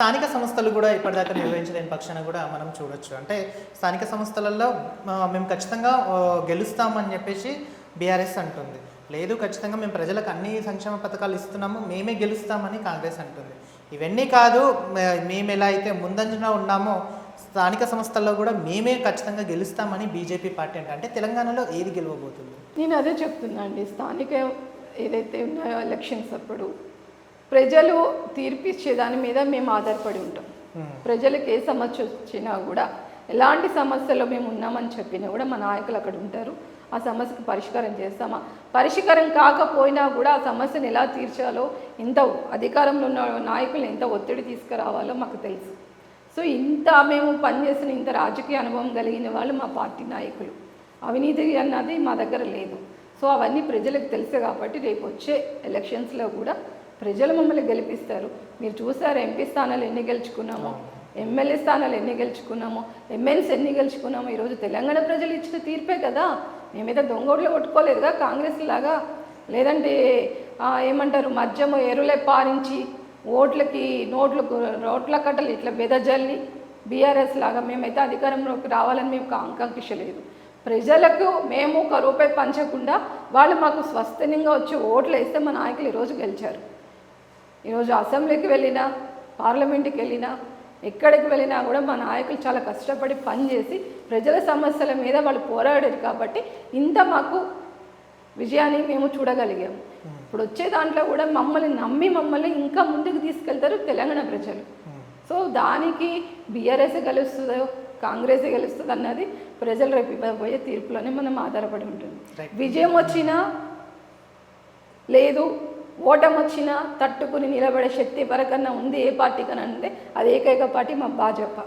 స్థానిక సంస్థలు కూడా ఇప్పటిదాకా నిర్వహించలేని పక్షాన కూడా మనం చూడొచ్చు. అంటే స్థానిక సంస్థలలో మేము ఖచ్చితంగా గెలుస్తామని చెప్పేసి బీఆర్ఎస్ అంటుంది. లేదు ఖచ్చితంగా మేము ప్రజలకు అన్ని సంక్షేమ పథకాలు ఇస్తున్నాము మేమే గెలుస్తామని కాంగ్రెస్ అంటుంది. ఇవన్నీ కాదు మేము ఎలా అయితే ముందంజలో ఉన్నామో స్థానిక సంస్థల్లో కూడా మేమే ఖచ్చితంగా గెలుస్తామని బీజేపీ పార్టీ అంటే అంటే తెలంగాణలో ఏది గెలవబోతుంది? నేను అదే చెప్తున్నా అండి. స్థానిక ఏదైతే ఉన్నాయో ఎలక్షన్స్ అప్పుడు ప్రజలు తీర్పిచ్చే దాని మీద మేము ఆధారపడి ఉంటాం. ప్రజలకు ఏ సమస్య వచ్చినా కూడా ఎలాంటి సమస్యలో మేము ఉన్నామని చెప్పినా కూడా మా నాయకులు అక్కడ ఉంటారు. ఆ సమస్యకు పరిష్కారం చేస్తామా? పరిష్కారం కాకపోయినా కూడా ఆ సమస్యను ఎలా తీర్చాలో ఇంత అధికారంలో ఉన్న నాయకులు ఎంత ఒత్తిడి తీసుకురావాలో మాకు తెలుసు. సో ఇంత మేము పనిచేసిన ఇంత రాజకీయ అనుభవం కలిగిన వాళ్ళు మా పార్టీ నాయకులు. అవినీతి అన్నది మా దగ్గర లేదు. సో అవన్నీ ప్రజలకు తెలుసు కాబట్టి రేపు వచ్చే ఎలక్షన్స్లో కూడా ప్రజలు మమ్మల్ని గెలిపిస్తారు. మీరు చూసారు ఎంపీ స్థానాలు ఎన్ని గెలుచుకున్నామో? ఎమ్మెల్యే స్థానాలు ఎన్ని గెలుచుకున్నామో? ఎమ్మెల్సీ ఎన్ని గెలుచుకున్నామో? ఈరోజు తెలంగాణ ప్రజలు ఇచ్చిన తీర్పే కదా. మేమైతే దొంగోట్లు కొట్టుకోలేదుగా కాంగ్రెస్ లాగా? లేదంటే ఏమంటారు మద్యము ఎరులే పారించి ఓట్లకి నోట్లకు రోట్ల కట్టలు ఇట్లా బెదజల్లి బీఆర్ఎస్ లాగా మేమైతే అధికారంలోకి రావాలని మేము ఆకాంక్ష లేదు ప్రజలకు మేము ఒక రూపాయి పంచకుండా వాళ్ళు మాకు స్వస్థనంగా వచ్చి ఓట్లు వేస్తే మా నాయకులు ఈరోజు గెలిచారు. ఈరోజు అసెంబ్లీకి వెళ్ళినా పార్లమెంట్కి వెళ్ళినా ఎక్కడికి వెళ్ళినా కూడా మా నాయకులు చాలా కష్టపడి పనిచేసి ప్రజల సమస్యల మీద వాళ్ళు పోరాడారు కాబట్టి ఇంత మాకు విజయాన్ని మేము చూడగలిగాము ఇప్పుడు వచ్చే దాంట్లో కూడా మమ్మల్ని నమ్మి మమ్మల్ని ఇంకా ముందుకు తీసుకెళ్తారు తెలంగాణ ప్రజలు. సో దానికి బీఆర్ఎస్ గెలుస్తుందో కాంగ్రెస్ గెలుస్తుంది అన్నది ప్రజలు రేపు ఇవ్వబోయే తీర్పులోనే మనం ఆధారపడి ఉంటుంది. విజయం వచ్చినా లేదు ఓటం వచ్చినా తట్టుకుని నిలబడే శక్తి ఎవరికన్నా ఉంది ఏ పార్టీకన్నా అంటే అది ఏకైక పార్టీ మా భాజపా.